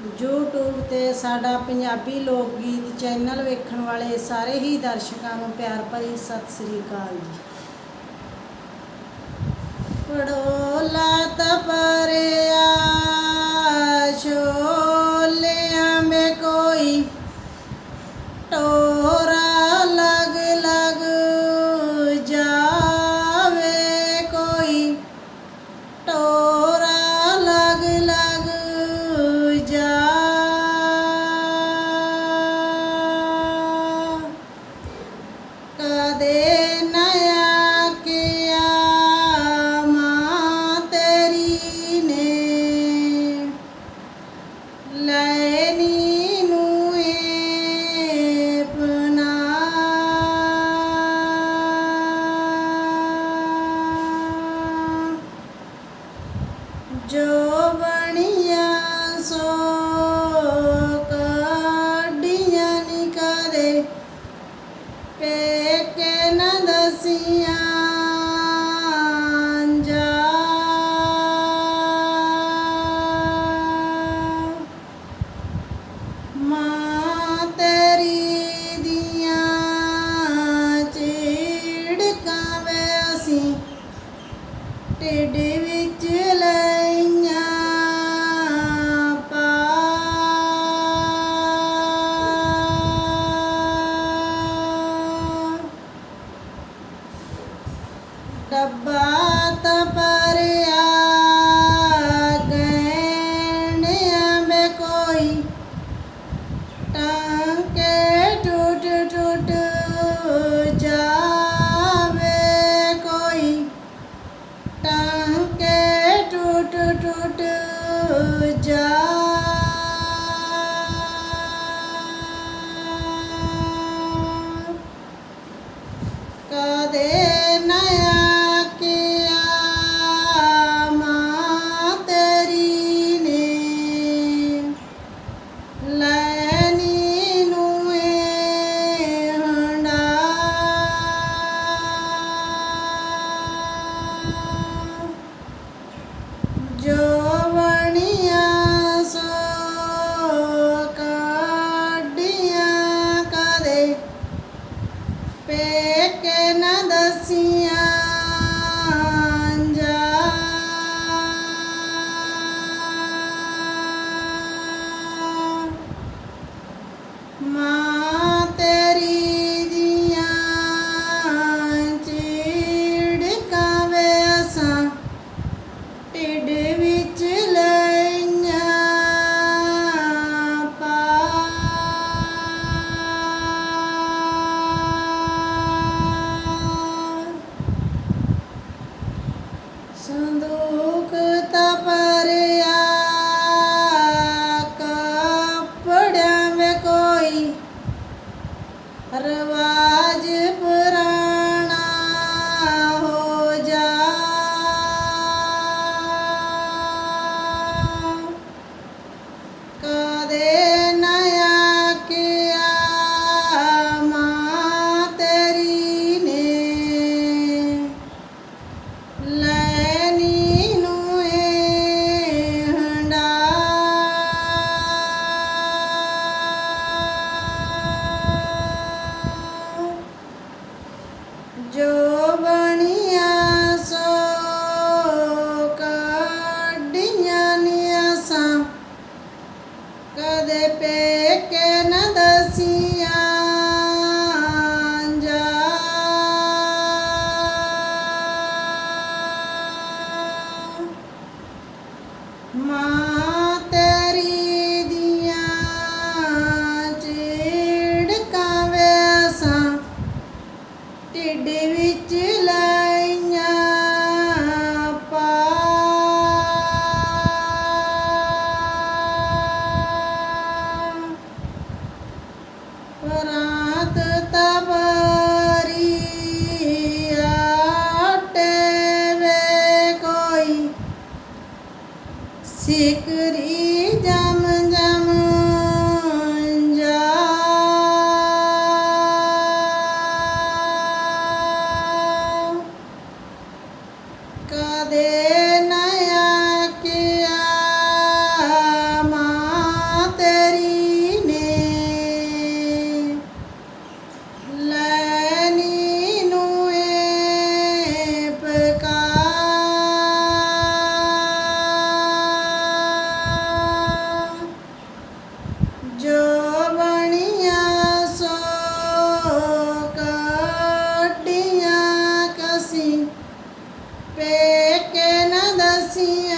YouTube ਤੇ ਸਾਡਾ ਪੰਜਾਬੀ ਲੋਕ ਗੀਤ ਚੈਨਲ ਵੇਖਣ ਵਾਲੇ ਸਾਰੇ ਹੀ ਦਰਸ਼ਕਾਂ ਨੂੰ ਪਿਆਰ ਭਰੀ ਸਤਿ ਸ੍ਰੀ ਅਕਾਲ ਜੀ। ਪੜੋ ਲਾ ਤਪਾ जो बणिया सो ਜੋਵਣੀਆਂ ਸੋ ਕਾਢੀਆਂ ਕਦੇ? ਪੇਕੇ ਨਾ ਦਸੀਆਂ ਜਾ। Shri see you.